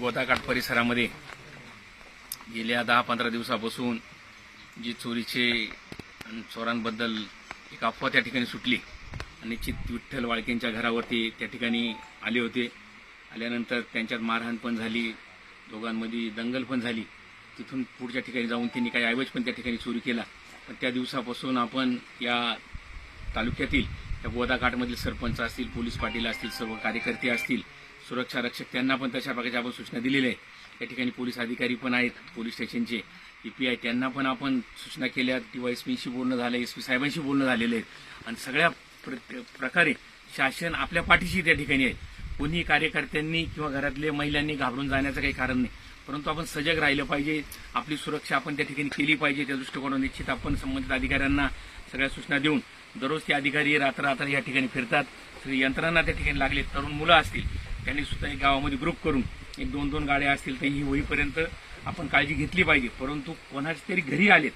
गोदाकाठ परिसरामध्ये गेल्या दहा पंधरा दिवसापासून जी चोरीचे चोरांबद्दल एक अफवा त्या ठिकाणी सुटली आणि चित विठ्ठल वाळकेंच्या घरावरती त्या ठिकाणी आले होते. आल्यानंतर त्यांच्यात मारहाण पण झाली दोघांमध्ये दंगल पण झाली. तिथून पुढच्या ठिकाणी जाऊन त्यांनी काही ऐवज पण त्या ठिकाणी चोरी केला. पण त्या दिवसापासून आपण या तालुक्यातील त्या गोदाघाटमधील सरपंच असतील पोलीस पाटील असतील सर्व कार्यकर्ते असतील सुरक्षा रक्षक त्यांना पण तशा प्रकारच्या आपण सूचना दिलेल्या आहेत. या ठिकाणी पोलीस अधिकारी पण आहेत पोलीस स्टेशनचे ई पी आय त्यांना पण आपण सूचना केल्या. किंवा एस पीशी बोलणं झालं एस पी साहेबांशी बोलणं झालेलं आहे. आणि सगळ्या प्र- प्रकारे शासन आपल्या पाठीशी त्या ठिकाणी आहे. कोणी कार्यकर्त्यांनी किंवा घरातल्या महिलांनी घाबरून जाण्याचं काही कारण नाही. परंतु आपण सजग राहिलं पाहिजे. आपली सुरक्षा आपण त्या ठिकाणी केली पाहिजे. त्या दृष्टिकोनातून निश्चित आपण संबंधित अधिकाऱ्यांना सगळ्या सूचना देऊन दररोज ते अधिकारी रात्र रात्र या ठिकाणी फिरतात. सगळी यंत्रणा त्या ठिकाणी लागले तरुण मुलं असतील त्यांनी सुद्धा एक गावामध्ये ग्रुप करून एक दोन दोन गाड्या असतील तर ही होईपर्यंत आपण काळजी घेतली पाहिजे. परंतु कोणाच्या तरी घरी आलेत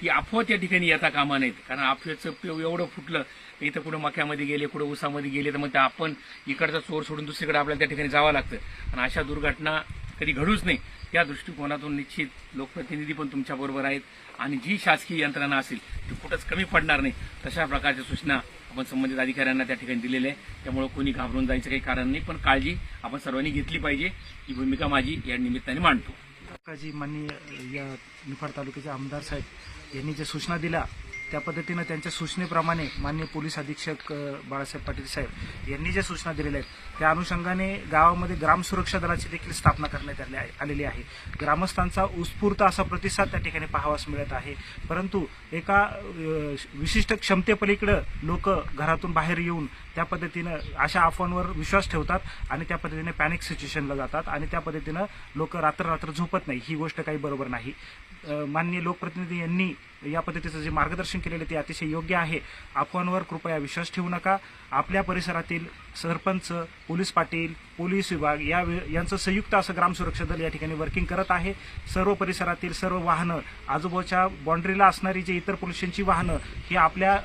ती अफवा त्या ठिकाणी येता कामा नाहीत कारण अफवेचं पेव एवढं फुटलं इथं कुठं मक्यामध्ये गेले कुठं उसामध्ये गेले तर मग ते आपण इकडचा चोर सोडून दुसरीकडे आपल्याला त्या ठिकाणी जावं लागतं. आणि अशा दुर्घटना कधी घडूच नाही. त्या दृष्टिकोनातून निश्चित लोकप्रतिनिधी पण तुमच्याबरोबर आहेत आणि जी शासकीय यंत्रणा असेल ती कुठंच कमी पडणार नाही. तशा प्रकारच्या सूचना आपण संबंधित अधिकाऱ्यांना त्या ठिकाणी दिलेल्या आहे त्यामुळे कोणी घाबरून जायचं काही कारण नाही. पण काळजी आपण सर्वांनी घेतली पाहिजे. ही भूमिका माझी या निमित्ताने मांडतो. माननीय या निफाड तालुक्याचे आमदार साहेब यांनी ज्या सूचना दिल्या त्या पद्धतीनं त्यांच्या सूचनेप्रमाणे माननीय पोलीस अधीक्षक बाळासाहेब पाटील साहेब यांनी ज्या सूचना दिलेल्या आहेत त्या अनुषंगाने गावामध्ये ग्राम सुरक्षा दलाची देखील स्थापना करण्यात आली आलेली आहे. ग्रामस्थांचा उत्स्फूर्त असा प्रतिसाद त्या ठिकाणी पाहावास मिळत आहे. परंतु एका विशिष्ट क्षमतेपलीकडं लोक घरातून बाहेर येऊन त्या पद्धतीनं अशा अफवांवर विश्वास ठेवतात आणि त्या पद्धतीने पॅनिक सिच्युएशनला जातात आणि त्या पद्धतीनं लोक रात्र रात्र झोपत नाही. ही गोष्ट काही बरोबर नाही. माननीय लोकप्रतिनिधी यांनी या पद्धतीचं जे मार्गदर्शन केलेलं ते अतिशय योग्य आहे. अफवांवर कृपया विश्वास ठेवू नका. आपल्या परिसरातील सरपंच पोलीस पाटील पोलीस विभाग या यांचं संयुक्त असं ग्राम सुरक्षा दल या ठिकाणी वर्किंग करत आहे. सर्व परिसरातील सर्व वाहनं आजूबाजूच्या बाँड्रीला असणारी जे इतर पोल्युशनची वाहनं ही आपल्या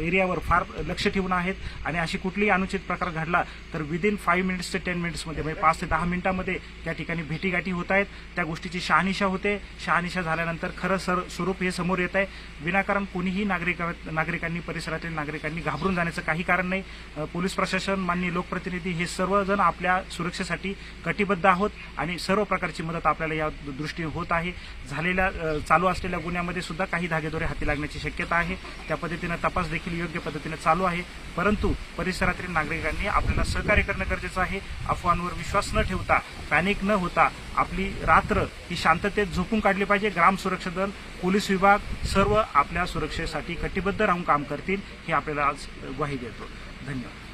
एरियावर फार लक्ष ठेवून आहेत. आणि अशी कुठलीही अनुचित प्रकार घडला तर विदिन फाईव्ह मिनिट्स ते टेन मिनिट्समध्ये म्हणजे पाच ते दहा मिनिटांमध्ये त्या ठिकाणी भेटीगाठी होत आहेत. त्या गोष्टीची शहानिशा होते. शहानिशा झाल्यानंतर खरं सर स्वरूप हे समोर येत आहे. विनाकारण कोणीही नागरिक नागरिकांनी परिसरातील नागरिकांनी घाबरून जाण्याचं काही कारण नाही. पोलीस प्रशासन माननीय लोकप्रतिनिधी हे सर्वजण आपल्या सुरक्षेसाठी कटिबद्ध आहोत आणि सर्व प्रकारची मदत आपल्याला या दृष्टीने होत आहे. झालेल्या चालू असलेल्या गुन्ह्यामध्ये सुद्धा काही धागेदोरे हाती लागण्याची शक्यता आहे. त्या पद्धतीनं तपास देखील योग्य पद्धतीने चालू आहे. परंतु परिसरातील नागरिकांनी आपल्याला सहकार्य करणं गरजेचं आहे. अफवांवर विश्वास न ठेवता पॅनिक न होता आपली रात्र ही शांततेत झोपून काढली पाहिजे. ग्राम सुरक्षा दल पोलीस विभाग सर्व आपल्या सुरक्षेसाठी कटिबद्ध राहून काम करतील हे आपल्याला आज ग्वाही देतो. धन्यवाद.